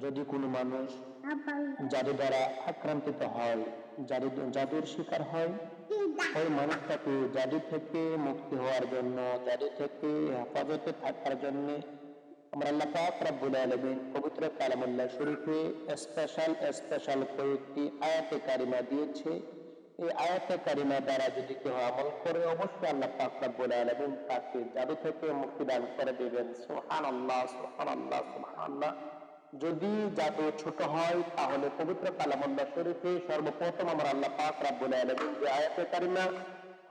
যদি কোনো মানুষ জাদু দ্বারা আক্রান্তিত হয় জাদু জাদুর শিকার হয়, ওই মানুষটাকে জাদু থেকে মুক্তি হওয়ার জন্য জাদু থেকে হেফাজতে থাকার জন্য আমরা আল্লাহ পাক রব্বুল আলামিন পবিত্র কালামুল্লাহ শরীফে স্পেশাল স্পেশাল কয়েকটি আয়াতে কারিমা দিয়েছে। এই আয়াতে কারিমা দ্বারা যদি কেউ আমল করে, অবশ্যই আল্লাহ পাক রব্বুল আলামিন তাকে জাদু থেকে মুক্তি দান করে দেবেন। সুবহানাল্লাহ সুবহানাল্লাহ সুবহানাল্লাহ। যদি যাতে ছোট হয়, তাহলে পবিত্র কালামুল্লাহ শরীফে সর্বপ্রথম আমার আল্লাহ পাক রব্বুল আলামিন যে আয়াতে কারিমা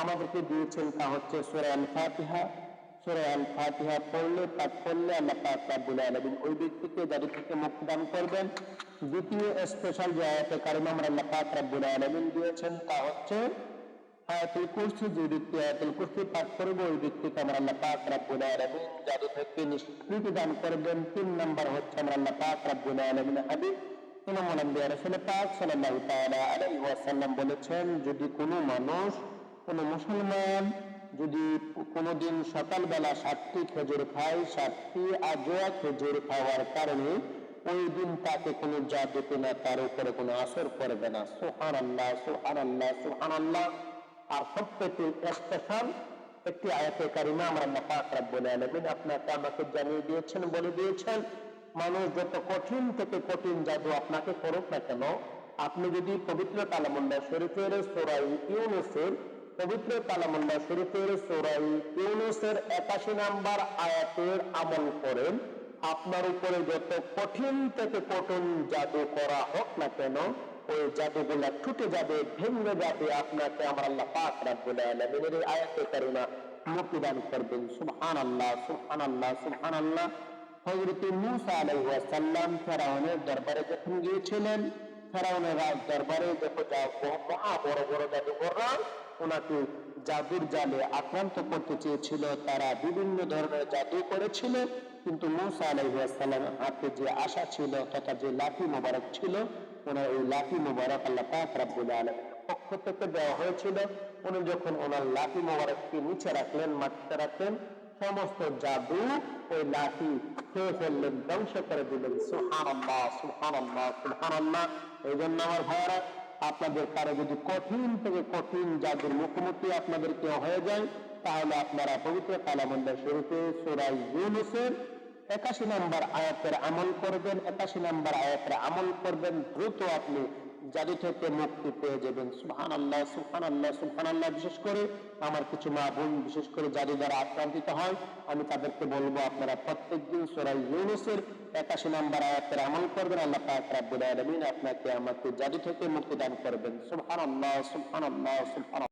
আমাদেরকে দিয়েছেন, তা হচ্ছে সূরা আল ফাতিহা সূরা আল ফাতিহা পড়লে, পাঠ করলে আল্লাহ পাক রব্বুল আলামিন ওই ব্যক্তিকে জাদু থেকে মুক্তি দান করবেন। দ্বিতীয় স্পেশাল যে আয়াতে কারিমা আমরা আল্লাহ পাক রব্বুল আলামিন দিয়েছেন, তা হচ্ছে আয়াতুল কুরসি, যে ব্যক্তি আয়াতুল কুরসি পাঠ করবে, ওই ব্যক্তিকে আল্লাহ পাক রব্বুল আলামিন থেকে নিষ্কৃতি দান করবেন। তিন নাম্বার হচ্ছে আমরা আল্লাহ পাক রব্বুল আলামিন আম্বিয়া রাসূল পাক ওয়াসাল্লাম বলেছেন, যদি কোনো মানুষ, কোনো মুসলমান যদি কোনোদিন সকালবেলা সাতটি খেজুর খায়, সাতটি আজোয়া খেজুর খাওয়ার কারণে ওই দিন তাকে কোনো জাদু কিনা তার উপরে কোনো আসর করবে না। সুহান আল্লাহ সুহান আল্লাহ সুহান আল্লাহ আর সবথেকে স্পেশাল একটি আয়াতে কারিমা আমরা আল্লাহ পাক রব্বুল আলামিন আপনাকে আমাকে জানিয়ে দিয়েছেন, বলে দিয়েছেন, মানুষ যত কঠিন থেকে কঠিন জাদু আপনাকে করুক না কেন, আপনি যদি পবিত্র কালামুল্লাহ শরীফের সোরাই ইউনুসের পবিত্র কালামুল্লাহ শরীফের সোরাই ইউনুসের একাশি নাম্বার আয়াতের আমল করেন, আপনার উপরে যত কঠিন থেকে কঠিন জাদু করা হোক না কেন ওই জাদুগুলা ছুটে যাবে, ভেঙে যাবে আপনাকে আমার আল্লাহ পাক রাব্বুল আলামিনের এই আয়াতে কারিমা মুক্তি দান করবেন। সুবহানাল্লাহ সুবহানাল্লাহ সুবহানাল্লাহ। হযরত মূসা আলাইহিস সালাম ফেরাউনের দরবারে যখন গিয়েছিলেন, ফেরাউনের রাজ দরবারে দেখো যা মহা বড় বড় জাদুকররা ওনাকে জাদুর জালে আক্রান্ত করতে চেয়েছিল। তারা বিভিন্ন ধরনের জাদু করেছিল। কিন্তু মূসা আলাইহিস সালামের হাতে যে আশা ছিল তথা যে লাঠি মোবারক ছিল, ওনার ওই লাঠি মোবারক আল্লাহ পাক রাব্বুল আলামিনের পক্ষ থেকে দেওয়া হয়েছিল। উনি যখন ওনার লাঠি মোবারককে নিচে রাখলেন, মাটিতে রাখলেন, সমস্ত জাদু ওই লাঠি খেয়ে ফেললেন, ধ্বংস করে দিলেন। সুবহানাল্লাহ সুবহানাল্লাহ সুবহানাল্লাহ। এই জন্য আমার ভাইয়ারা আপনাদের কারও যদি কঠিন থেকে কঠিন জাদুর মুখোমুখি আপনাদের কেউ হয়ে যায়, তাহলে আপনারা পবিত্র কালামন্ডা শরীফে সোরাই ইউনুসের একাশি নাম্বার আয়াতের আমল করবেন, একাশি নাম্বার আয়াতের আমল করবেন, দ্রুত আপনি জাদু থেকে মুক্তি পেয়ে যাবেন। সুহান আল্লাহ সুহান আল্লাহ সুহান আল্লাহ বিশেষ করে আমার কিছু মা বোন, বিশেষ করে জাদু দ্বারা আক্রান্তিত হয়, আমি তাদেরকে বলব আপনারা প্রত্যেক দিন সোরাই ইউনুসের একাশি নাম্বার আয়াতের আমল করবেন, আল্লাহ পাক রাব্বুল আলামিন আপনাকে আমাকে জাদু থেকে মুক্তি দান করবেন। সুহান আল্লাহ সুহান আল্লাহ সুবহান